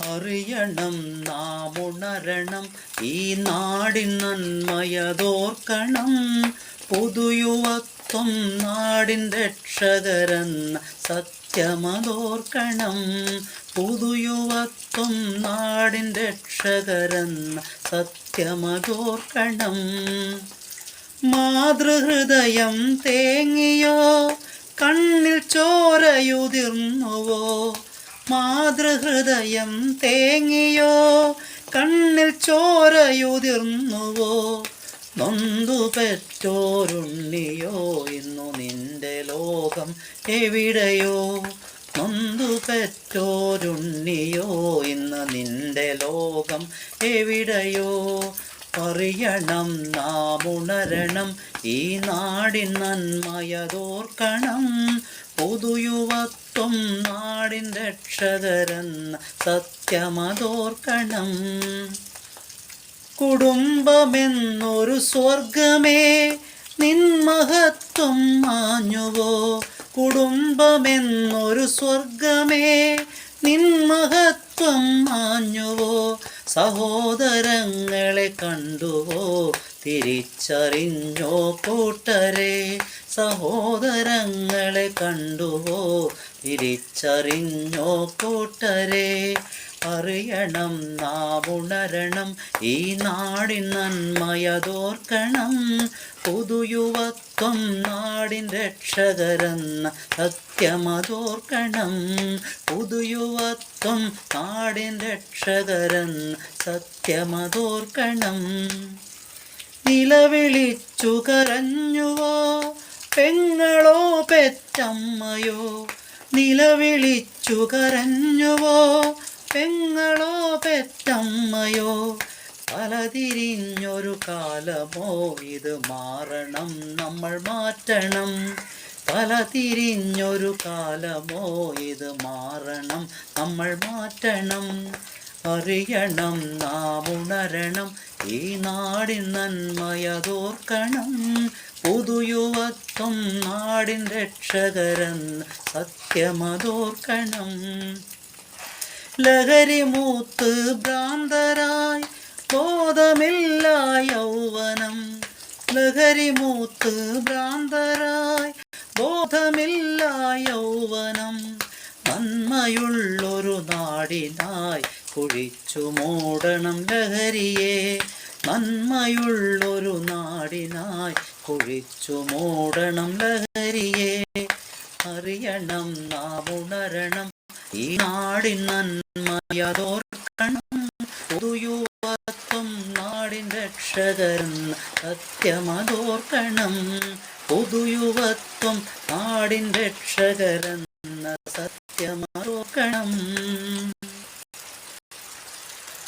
അറിയണം നാം ഉണരണം ഈ നാടിൻ നന്മയതോർക്കണം. പുതുയുവത്വം നാടിൻ രക്ഷകരെന്ന സത്യമതോർക്കണം. പുതുയുവത്വം നാടിൻ രക്ഷകരെന്ന സത്യമതോർക്കണം. മാതൃഹൃദയം തേങ്ങിയോ കണ്ണിൽ ചോരയുതിർന്നുവോ? മാതൃഹൃദയം തേങ്ങിയോ കണ്ണിൽ ചോരയുതിർന്നുവോ നൊന്തു പെറ്റോരുണ്ണിയോ ഇന്നു നിന്റെ ലോകം എവിടെയോ? നൊന്തു പെറ്റോരുണ്ണിയോ ഇന്ന് നിന്റെ ലോകം എവിടെയോ? അറിയണം നാം ഉണരണം ഈ നാടിൻ നന്മയതോർക്കണം. പൊതുയുവത്വം നാടിൻ രക്ഷകരെന്ന സത്യമതോർക്കണം. കുടുംബമെന്നൊരു സ്വർഗമേ നിൻ മഹത്വം മാഞ്ഞുവോ? കുടുംബമെന്നൊരു സ്വർഗമേ നിൻ മഹത്വം മാഞ്ഞുവോ? സഹോദരങ്ങളെ കണ്ടുവോ തിരിച്ചറിഞ്ഞോ കൂട്ടരെ? സഹോദരങ്ങളെ കണ്ടുവോ തിരിച്ചറിഞ്ഞോ കൂട്ടരെ? അറിയണം നാവുണരണം. ഈ നാടിൻ നന്മയതോർക്കണം. പുതുയുവത്വം നാടിൻ രക്ഷകരെന്ന സത്യമതോർക്കണം. പുതുയുവത്വം നാടിൻ രക്ഷകരെന്ന സത്യമതോർക്കണം. നിലവിളിച്ചു കരഞ്ഞുവോ പെങ്ങളോ പെറ്റമ്മയോ. നിലവിളിച്ചു കരഞ്ഞുവോ പെങ്ങളോ പെറ്റമ്മയോ പലതിരിഞ്ഞൊരു കാലമോ ഇത് മാറണം നമ്മൾ മാറ്റണം. പലതിരിഞ്ഞൊരു കാലമോ ഇത് മാറണം നമ്മൾ മാറ്റണം. അറിയണം നാം ഉണരണം ഈ നാടിൻ നന്മയതോർക്കണം പുതുയുവത്വം നാടിൻ രക്ഷകരൻ സത്യമതോർക്കണം. ലഹരി മൂത്ത് ഭ്രാന്തരായി ബോധമില്ല യൗവനം. ലഹരി മൂത്ത് ഭ്രാന്തരായി ബോധമില്ല യൗവനം. നന്മയുള്ളൊരു നാടിനായി കുഴിച്ചു മൂടണം ലഹരിയെ. നന്മയുള്ളൊരു നാടിനായി കുഴിച്ചു മൂടണം ലഹരിയെ. അറിയണം നാം ഉണരണം ഈ നാടിൻ നന്മയതോർക്കണം പുതുയുവത്വം നാടിൻ രക്ഷകൻ സത്യമതോർക്കണം പുതുയുവത്വം നാടിൻ രക്ഷകരെന്ന സത്യമതോർക്കണം